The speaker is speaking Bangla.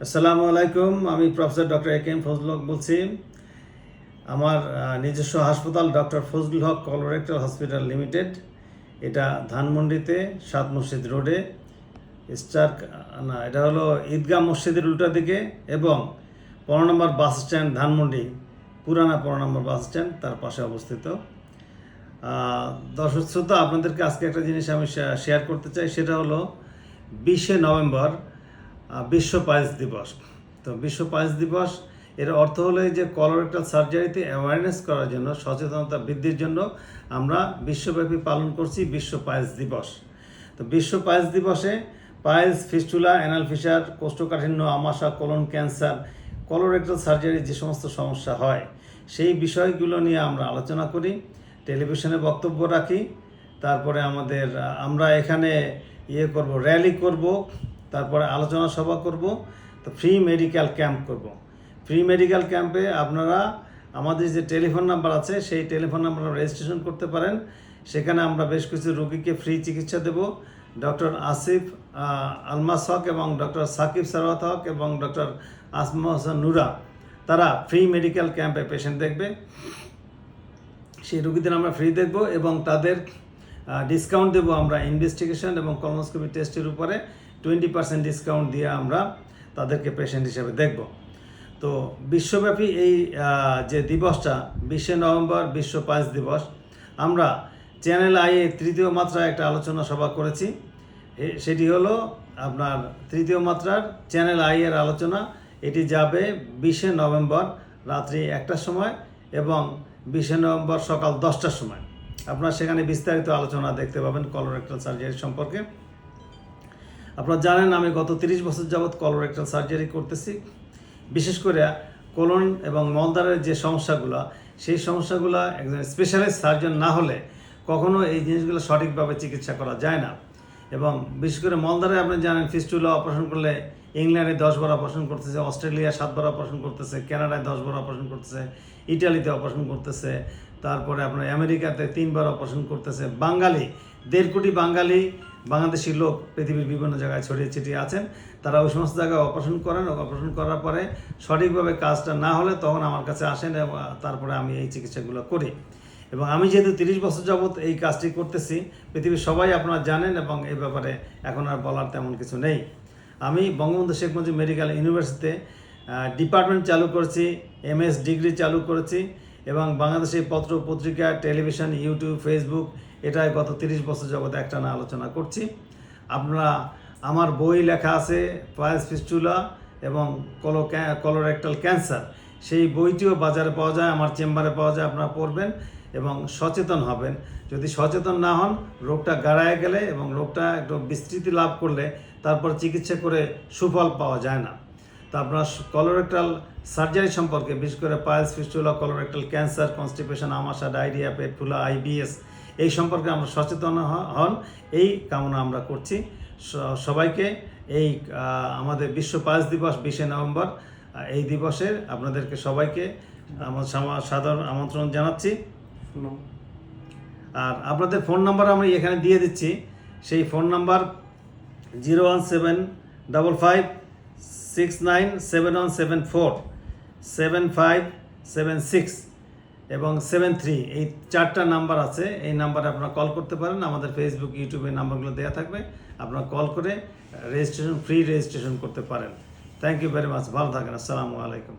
আসসালামু আলাইকুম, আমি professor doctor A K M Fazlul Haque বলছি। আমার নিজস্ব হাসপাতাল doctor Fazlul Haque colorectal hospital limited. এটা ধানমন্ডিতে, সাত মসজিদ রোডে। স্টার, না, এটা হলো ঈদগাহ মসজিদের উল্টা দিকে এবং পনেরো নম্বর বাস স্ট্যান্ড ধানমন্ডি, পুরানা পনেরো নম্বর বাস স্ট্যান্ড তার পাশে অবস্থিত। দর্শক শ্রোতা, আপনাদেরকে আজকে একটা জিনিস আমি শেয়ার- করতে চাই, সেটা হলো বিশে নভেম্বর বিশ্ব পাইলস দিবস। তো বিশ্ব পাইলস দিবস, এর অর্থ হলো যে কলোরেক্টাল সার্জারিতে অ্যাওয়ারনেস করার জন্য, সচেতনতা বৃদ্ধির জন্য আমরা বিশ্বব্যাপী পালন করছি বিশ্ব পাইলস দিবস। তো বিশ্ব পাইলস দিবসে পাইলস ফিস্টুলা অ্যানাল ফিসার কোষ্ঠকাঠিন্য আমাশা কোলন ক্যান্সার কলোরেক্টাল সার্জারি যে সমস্ত সমস্যা হয়, সেই বিষয়গুলো নিয়ে আমরা আলোচনা করি, টেলিভিশনে বক্তব্য রাখি, তারপরে আমাদের, আমরা এখানে ইয়ে করব র্যালি করব তারপরে আলোচনা সভা করব, তো ফ্রি মেডিকেল ক্যাম্প করব। ফ্রি মেডিকেল ক্যাম্পে আপনারা আমাদের যে টেলিফোন নাম্বার আছে, সেই টেলিফোন নাম্বার রেজিস্ট্রেশন করতে পারেন। সেখানে আমরা বেশ কিছু রোগীকে ফ্রি চিকিৎসা দেব। ডক্টর আসিফ আলমাস হক এবং ডক্টর সাকিব সারওয়াত হক এবং ডক্টর আসমা হোসেন নুরা, তারা ফ্রি মেডিকেল ক্যাম্পে পেশেন্ট দেখবে। সেই রুগীদের আমরা ফ্রি দেখব এবং তাদের ডিসকাউন্ট দেবো আমরা ইনভেস্টিগেশন এবং কলনোস্কোপি টেস্টের উপরে। টোয়েন্টি পার্সেন্ট ডিসকাউন্ট দিয়ে আমরা তাদেরকে পেশেন্ট হিসেবে দেখব। তো বিশ্বব্যাপী এই যে দিবসটা, বিশে নভেম্বর, বিশ্ব পাঁচ দিবস, আমরা চ্যানেল আইয়ে তৃতীয় মাত্রায় একটা আলোচনা সভা করেছি। সেটি হলো আপনার তৃতীয় মাত্রার চ্যানেল আই এর আলোচনা। এটি যাবে বিশে নভেম্বর রাত্রি একটার সময় এবং বিশে নভেম্বর সকাল দশটার সময়। আপনারা সেখানে বিস্তারিত আলোচনা দেখতে পাবেন কলোরেক্টাল সার্জারি সম্পর্কে। আপনারা জানেন আমি গত তিরিশ বছর যাবৎ কলোরেক্টাল সার্জারি করতেছি। বিশেষ করে কোলন এবং মলদারের যে সমস্যাগুলো, সেই সমস্যাগুলো একজন স্পেশালিস্ট সার্জন না হলে কখনো এই জিনিসগুলো সঠিকভাবে চিকিৎসা করা যায় না। এবং বিশেষ করে মলদারে আপনি জানেন ফিস্টুলা অপারেশন করলে ইংল্যান্ডে দশ বার অপারেশন করতেছে, অস্ট্রেলিয়া সাতবার অপারেশন করতেছে কানাডায় দশ বার অপারেশন করতেছে ইটালিতে অপারেশন করতেছে, তারপরে আপনার আমেরিকাতে তিনবার অপারেশন করতেছে, বাঙালি দেড় কোটি বাঙালি, বাংলাদেশি লোক পৃথিবীর বিভিন্ন জায়গায় ছড়িয়ে ছিটিয়ে আছেন। তারা ওই সমস্ত জায়গায় অপারেশন করেন। অপারেশন করার পরে সঠিকভাবে কাজটা না হলে তখন আমার কাছে আসেন এবং তারপরে আমি এই চিকিৎসাগুলো করি। এবং আমি যেহেতু তিরিশ বছর যাবৎ এই কাজটি করতেছি, পৃথিবীর সবাই আপনারা জানেন এবং এই ব্যাপারে এখন আর বলার তেমন কিছু নেই। আমি বঙ্গবন্ধু শেখ মুজিব মেডিকেল ইউনিভার্সিটিতে ডিপার্টমেন্ট চালু করেছি এমএস ডিগ্রি চালু করেছি। এবং বাংলাদেশের পত্র পত্রিকা, টেলিভিশন, ইউটিউব, ফেসবুক, এটাই গত তিরিশ বছর যাবৎ একটা না আলোচনা করছি। আপনারা, আমার বই লেখা আছে পায়েস ফিস্টুলা এবং কলো কলোরেক্টাল ক্যান্সার সেই বইটিও বাজারে পাওয়া যায়, আমার চেম্বারে পাওয়া যায়, আপনারা পড়বেন এবং সচেতন হবেন। যদি সচেতন না হন, রোগটা গাড়ায় গেলে এবং রোগটা একটু বিস্তৃতি লাভ করলে তারপর চিকিৎসা করে সুফল পাওয়া যায় না। তো আপনার কলোরেক্টাল সার্জারি সম্পর্কে, বিশেষ করে piles fistula colorectal cancer constipation আমাশা diarrhoea পেট ফুলা আইবিএস এই সম্পর্কে আমরা সচেতন হন। এই কামনা আমরা করছি। সবাইকে এই আমাদের বিশ্ব পায়েস দিবস বিশে নভেম্বর এই দিবসের আপনাদেরকে সবাইকে আমার সাধারণ আমন্ত্রণ জানাচ্ছি। আর আপনাদের ফোন নাম্বার আমি এখানে দিয়ে দিচ্ছি। সেই phone number zero one seven double five six nine seven one seven four seven five seven six এবং সেভেন থ্রি এই চারটা নাম্বার আছে, এই নাম্বারে আপনারা কল করতে পারেন। আমাদের ফেসবুক ইউটিউবে নাম্বারগুলো দেওয়া থাকবে। আপনারা কল করে রেজিস্ট্রেশন ফ্রি রেজিস্ট্রেশন করতে পারেন। থ্যাংক ইউ ভেরি মাচ ভালো থাকেন। আসসালামু আলাইকুম।